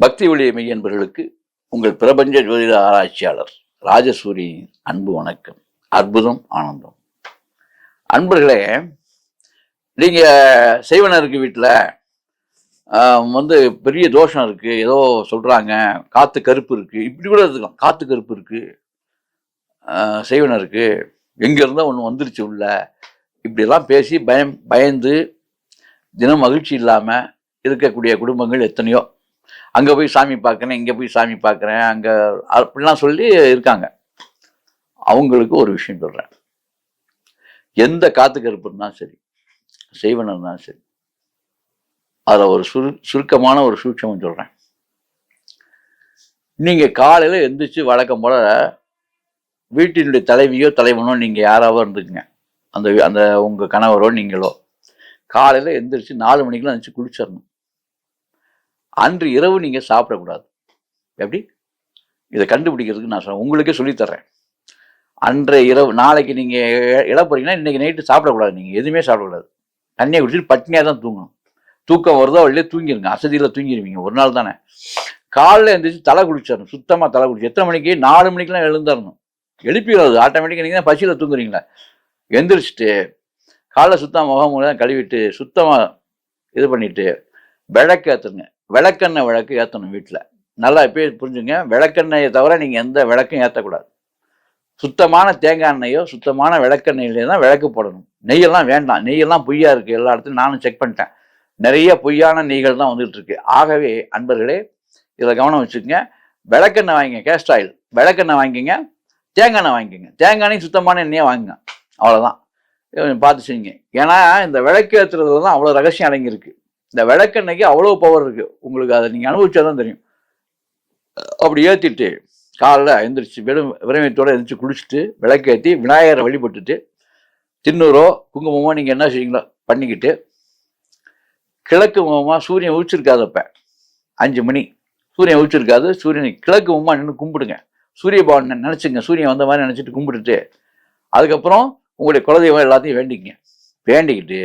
பக்தி ஒளிய மெய் என்பவர்களுக்கு உங்கள் பிரபஞ்ச ஜோதிட ஆராய்ச்சியாளர் ராஜசூரியின் அன்பு வணக்கம். அற்புதம் ஆனந்தம். அன்பர்களே நீங்கள் செய்வனருக்கு வீட்டில் வந்து பெரிய தோஷம் இருக்குது ஏதோ சொல்கிறாங்க காற்று கருப்பு இருக்குது இப்படி கூட இருக்கலாம். காற்று கருப்பு இருக்குது ஆஹ் செய்வனருக்கு எங்க ஒன்று வந்துருச்சு உள்ள இப்படியெல்லாம் பேசி பயம் பயந்து தினம் மகிழ்ச்சி இல்லாமல் இருக்கக்கூடிய குடும்பங்கள் எத்தனையோ. அங்க போய் சாமி பார்க்குறேன் இங்க போய் சாமி பார்க்குறேன் அங்க அப்படிலாம் சொல்லி இருக்காங்க. அவங்களுக்கு ஒரு விஷயம் சொல்றேன். எந்த காத்து கருப்பு இருந்தாலும் சரி செய்வனம் இருந்தாலும் சரி அதில் ஒரு சுரு சுருக்கமான ஒரு சூட்சமும் சொல்றேன். நீங்க காலையில எந்திரிச்சு வழக்கம் போல வீட்டினுடைய தலைவியோ தலைவனோ நீங்க யாராவோ இருந்துக்குங்க. அந்த அந்த உங்க கணவரோ நீங்களோ காலையில எந்திரிச்சு நாலு மணிக்கெலாம் எந்திரிச்சு குளிச்சிடணும். அன்று இரவு நீங்கள் சாப்பிடக்கூடாது. எப்படி? இதை கண்டுபிடிக்கிறதுக்கு நான் சொல்ல உங்களுக்கே சொல்லித்தர்றேன் அன்றைய இரவு நாளைக்கு நீங்கள் இழப்புறீங்கன்னா இட இன்னைக்கு நைட்டு சாப்பிடக்கூடாது நீங்கள் எதுவுமே சாப்பிடக்கூடாது. தண்ணியை குடிச்சிட்டு பட்னியாக தான் தூங்கணும். தூக்கம் வருதோ வழியே தூங்கிருங்க. அசதியில் தூங்கிடுவீங்க ஒரு நாள் தானே. காலைல எழுந்திரிச்சு தலை குளிச்சிடணும். சுத்தமாக தலை குளிச்சு. எத்தனை மணிக்கு? நாலு மணிக்கெல்லாம் எழுந்துடணும் எழுப்பிடாது ஆட்டோமேட்டிக்காக நீங்கள் தான் பசியில் தூங்குறீங்களா. எந்திரிச்சிட்டு காலைல சுத்தமாக முகம் தான் கழுவிட்டு சுத்தமாக இது பண்ணிவிட்டு விளக்கு விளக்கெண்ணெய் விளக்கு ஏற்றணும் வீட்டில் நல்லா எப்பயே புரிஞ்சுங்க. விளக்கெண்ணெயை தவிர நீங்கள் எந்த விளக்கும் ஏற்றக்கூடாது சுத்தமான தேங்காய் எண்ணெயோ சுத்தமான விளக்கெண்ணெயிலே தான் விளக்கு போடணும். நெய்யெல்லாம் வேண்டாம். நெய்யெல்லாம் பொய்யா இருக்குது எல்லா இடத்துலையும். நானும் செக் பண்ணிட்டேன். நிறைய பொய்யான நெய்கள் தான் வந்துட்டு இருக்கு. ஆகவே அன்பர்களே இதில் கவனம் வச்சுக்கோங்க. விளக்கெண்ணெய் வாங்கிங்க. கேஸ்ட் ஆயில் விளக்கெண்ணெய் வாங்கிங்க. தேங்காய் எண்ணெய் வாங்கிக்கோங்க தேங்காய் எண்ணெய் சுத்தமான எண்ணெயை வாங்குங்க. அவ்வளோதான் கொஞ்சம் பார்த்து செய்யுங்க. ஏன்னா இந்த விளக்கு ஏற்றுறதுல தான் அவ்வளோ ரகசியம் அடங்கியிருக்கு. இந்த விளக்கெண்ணெய்க்கு அவ்வளோ பவர் இருக்கு. உங்களுக்கு அதை நீங்கள் அனுபவிச்சா தான் தெரியும். அப்படி ஏற்றிட்டு காலைல எழுந்திரிச்சு வெறும் விரவியத்தோடு எழுந்திரிச்சு குளிச்சுட்டு விளக்கேற்றி விநாயகரை வழிபட்டுட்டு தின்னூரோ குங்குமமோ நீங்கள் என்ன செய்வீங்களோ பண்ணிக்கிட்டு கிழக்கு முகமாக சூரியன் உச்சிருக்காதப்ப அஞ்சு மணி. சூரியன் உச்சிருக்காது சூரியனை கிழக்கு முகமாக நின்று கும்பிடுங்க. சூரிய பவன் நினச்சிங்க. சூரியன் வந்த மாதிரி நினச்சிட்டு கும்பிட்டுட்டு. அதுக்கப்புறம் உங்களுடைய குலதெய்வம் எல்லாத்தையும் வேண்டிக்கங்க. வேண்டிக்கிட்டு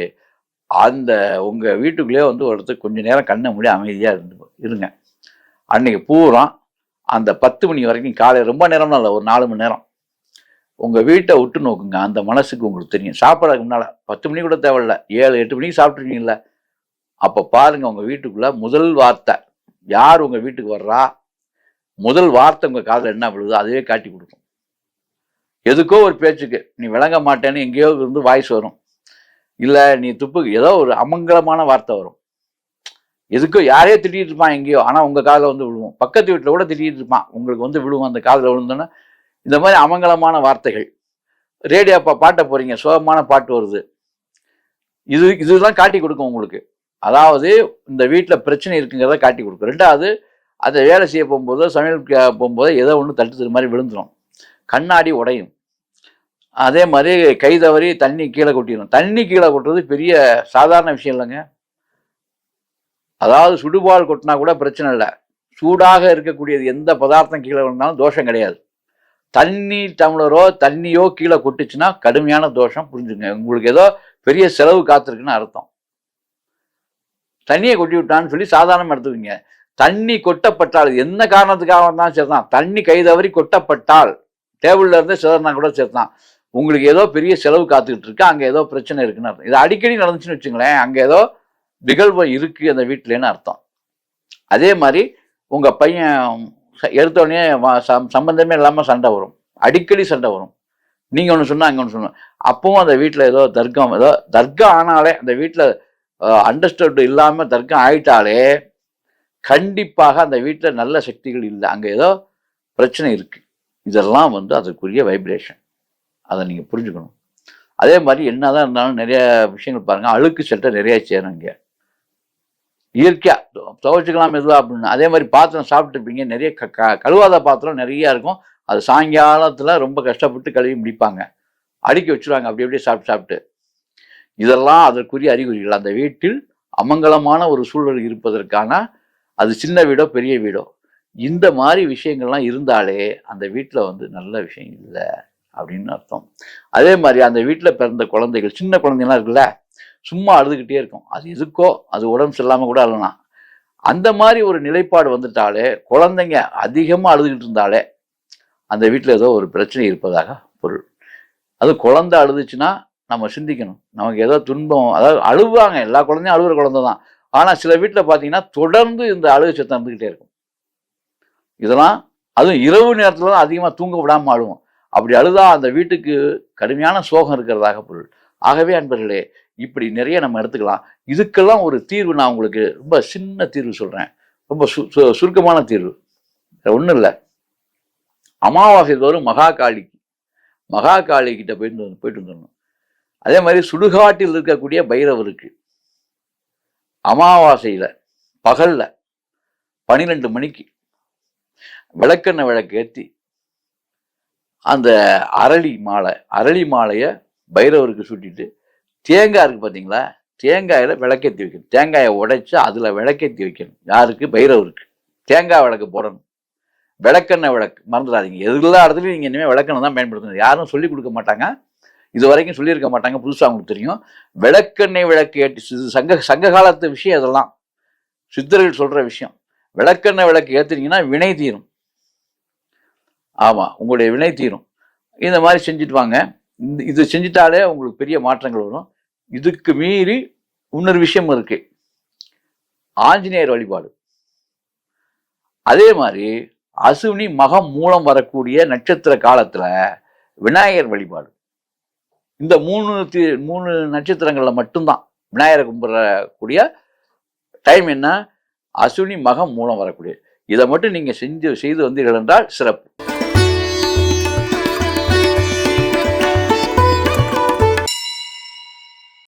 அந்த உங்கள் வீட்டுக்குள்ளேயே வந்து ஒருத்தர் கொஞ்ச நேரம் கண்ணை மூடி அமைதியாக இருந்து இருங்க. அன்றைக்கி பூரா அந்த பத்து மணி வரைக்கும் காலை ரொம்ப நேரம்லாம் இல்லை ஒரு நாலு மணி நேரம். உங்கள் வீட்டை விட்டு நோக்குங்க அந்த மனசுக்கு உங்களுக்கு தெரியும். சாப்பிட்றதுக்கு முன்னால் பத்து மணி கூட தேவையில்ல ஏழு எட்டு மணிக்கு சாப்பிட்ருக்கீங்கள அப்போ பாருங்க உங்கள் வீட்டுக்குள்ளே முதல் வார்த்தை யார் உங்கள் வீட்டுக்கு வர்றா? முதல் வார்த்தை உங்கள் காதில் என்ன விழுதோ அதுவே காட்டி கொடுக்கும். எதுக்கோ ஒரு பேச்சுக்கு நீ விளங்க மாட்டேன்னு எங்கேயோ இருந்து வாய்ஸ் வரும். இல்லை நீ துப்பு ஏதோ ஒரு அமங்கலமான வார்த்தை வரும். எதுக்கோ யாரையோ திட்டிட்டு இருப்பான் எங்கேயோ ஆனால் உங்கள் காதில் வந்து விழுவோம். பக்கத்து வீட்டில் கூட திட்டிட்டு இருப்பான். உங்களுக்கு வந்து விழுவோம் அந்த காதில் விழுந்தோன்னா இந்த மாதிரி அமங்கலமான வார்த்தைகள். ரேடியோ பா பாட்டை போகிறீங்க சோகமான பாட்டு வருது. இது இதுதான் காட்டி கொடுக்கும் உங்களுக்கு. அதாவது இந்த வீட்டில் பிரச்சனை இருக்குங்கிறத காட்டி கொடுக்கும். ரெண்டாவது அதை வேலை செய்ய போகும்போதோ சமையல் போகும்போதோ ஏதோ ஒன்று தட்டு மாதிரி விழுந்துடும் கண்ணாடி உடையும். அதே மாதிரி கை தவறி தண்ணி கீழே கொட்டிடும் தண்ணி கீழே கொட்டுறது பெரிய சாதாரண விஷயம் இல்லைங்க. அதாவது சுடுபால் கொட்டினா கூட பிரச்சனை இல்லை. சூடாக இருக்கக்கூடியது எந்த பதார்த்தம் கீழே விழுந்தாலும் தோஷம் கிடையாது. தண்ணி டம்ளரோ தண்ணியோ கீழே கொட்டுச்சுன்னா கடுமையான தோஷம் புரிஞ்சுங்க. உங்களுக்கு ஏதோ பெரிய செலவு காத்திருக்குன்னு அர்த்தம். தண்ணியை கொட்டி விட்டான்னு சொல்லி சாதாரணமாக எடுத்துக்கோங்க. தண்ணி கொட்டப்பட்டால் என்ன காரணத்துக்காக இருந்தாலும் சரிதான். தண்ணி கை தவறி கொட்டப்பட்டால் டேபிள்ல இருந்து சிதறினா கூட சரிதான். உங்களுக்கு ஏதோ பெரிய செலவு காத்துக்கிட்டு இருக்கு அங்கே ஏதோ பிரச்சனை இருக்குன்னு அர்த்தம். இது அடிக்கடி நடந்துச்சுன்னு வச்சுங்களேன் அங்கே ஏதோ நிகழ்வு இருக்கு அந்த வீட்டிலேன்னு அர்த்தம். அதே மாதிரி உங்க பையன் எடுத்தோடனே சம்பந்தமே இல்லாமல் சண்டை வரும். அடிக்கடி சண்டை வரும். நீங்க ஒன்று சொன்னா அங்கே ஒன்று சொன்னோம் அப்பவும் அந்த வீட்டில் ஏதோ தர்க்கம் ஏதோ தர்க்கம் ஆனாலே அந்த வீட்டில் அண்டர்ஸ்டாண்ட் இல்லாமல் தர்க்கம் ஆயிட்டாலே கண்டிப்பாக அந்த வீட்டில் நல்ல சக்திகள் இல்லை. அங்கே ஏதோ பிரச்சனை இருக்கு. இதெல்லாம் வந்து அதற்குரிய வைப்ரேஷன் அதை நீங்கள் புரிஞ்சுக்கணும். அதே மாதிரி என்னதான் இருந்தாலும் நிறைய விஷயங்கள் பாருங்கள் அழுக்கு சட்டை நிறையா சேரும் இங்கே. இயற்கையாக துவைச்சிக்கலாம் எதுவாக அப்படின்னு. அதே மாதிரி பாத்திரம் சாப்பிட்டுருப்பீங்க நிறைய க க- கழுவாத பாத்திரம் நிறையா இருக்கும். அது சாயங்காலத்தில் ரொம்ப கஷ்டப்பட்டு கழுவி முடிப்பாங்க. அடுக்கி வச்சிருவாங்க. அப்படி அப்படியே சாப்பிட்டு சாப்பிட்டு. இதெல்லாம் அதற்குரிய அறிகுறிகள். அந்த வீட்டில் அமங்கலமான ஒரு சூழல் இருப்பதற்கான அது சின்ன வீடோ பெரிய வீடோ. இந்த மாதிரி விஷயங்கள்லாம் இருந்தாலே அந்த வீட்டில் வந்து நல்ல விஷயம் இல்லை. அப்படின்னு அர்த்தம். அதே மாதிரி அந்த வீட்டில் பிறந்த குழந்தைகள் சின்ன குழந்தைங்களாம் இருக்குல்ல சும்மா அழுதுகிட்டே இருக்கும். அது எதுக்கோ அது உடம்பு சரியில்லாமல் கூட அழலாம் அந்த மாதிரி ஒரு நிலைப்பாடு வந்துட்டாலே குழந்தைங்க அதிகமாக அழுதுகிட்டு இருந்தாலே அந்த வீட்டில் ஏதோ ஒரு பிரச்சனை இருப்பதாக பொருள். அது குழந்தை அழுதுச்சுன்னா நம்ம சிந்திக்கணும். நமக்கு ஏதோ துன்பம் அதாவது அழுவாங்க. எல்லா குழந்தையும் அழுகுற குழந்தை தான். ஆனால் சில வீட்டில் பார்த்தீங்கன்னா தொடர்ந்து இந்த அழுகு சத்தம் இருந்துக்கிட்டே இருக்கும். இதெல்லாம் அதுவும் இரவு நேரத்தில் தான் அதிகமாக தூங்க விடாமல் ஆடுவோம் அப்படி அழுதா அந்த வீட்டுக்கு கடுமையான சோகம் இருக்கிறதாக பொருள். ஆகவே அன்பர்களே இப்படி நிறைய நம்ம எடுத்துக்கலாம். இதுக்கெல்லாம் ஒரு தீர்வு நான் உங்களுக்கு ரொம்ப சின்ன தீர்வு சொல்கிறேன் ரொம்ப சு சு- சுருக்கமான தீர்வு. ஒன்றும் இல்லை. அமாவாசை தோறும் மகா காளிக்கு மகா காளி கிட்ட போயிட்டு வந்து- போயிட்டு வந்துடணும். அதே மாதிரி சுடுகாட்டில் இருக்கக்கூடிய பைரவருக்கு அமாவாசையில் பகலில் பன்னிரெண்டு மணிக்கு விளக்கெண்ணெய் விளக்கு ஏற்றி அந்த அரளி மாலை அரளி மாலையை பைரவருக்கு சுட்டிட்டு தேங்காய் இருக்கு பார்த்தீங்களா தேங்காயில் விளக்கேற்றி வைக்கணும். தேங்காயை உடைச்சி அதில் விளக்கேற்றி வைக்கணும். யாருக்கு? பைரவருக்கு. தேங்காய் விளக்கு போடணும். விளக்கெண்ணெய் விளக்கு. மறந்துடாதீங்க. எல்லா இடத்துலையும் நீங்கள் இனிமேல் விளக்கெண்ணெய் தான் பயன்படுத்தணும். யாரும் சொல்லிக் கொடுக்க மாட்டாங்க. இது வரைக்கும் சொல்லியிருக்க மாட்டாங்க. புதுசாக அவங்களுக்கு தெரியும். விளக்கெண்ணெய் விளக்கு ஏற்றி சங்க சங்க காலத்து விஷயம் இதெல்லாம். சித்தர்கள் சொல்கிற விஷயம். விளக்கெண்ணெய் விளக்கு ஏற்றுனீங்கன்னா வினை தீரும். ஆமாம் உங்களுடைய வினை தீரும். இந்த மாதிரி செஞ்சுட்டு வாங்க. இந்த இது செஞ்சிட்டாலே உங்களுக்கு பெரிய மாற்றங்கள் வரும். இதுக்கு மீறி இன்னொரு விஷயம் இருக்கு. ஆஞ்சநேயர் வழிபாடு. அதே மாதிரி அசுவினி மகம் மூலம் வரக்கூடிய நட்சத்திர காலத்தில் விநாயகர் வழிபாடு. இந்த மூணு தி- மூணு நட்சத்திரங்களில் மட்டும்தான் விநாயகரை கும்பிடக்கூடிய டைம் என்ன? அசுவினி மகம் மூலம் வரக்கூடிய. இதை மட்டும் நீங்கள் செஞ்சு செய்து வந்தீர்கள் என்றால் சிறப்பு.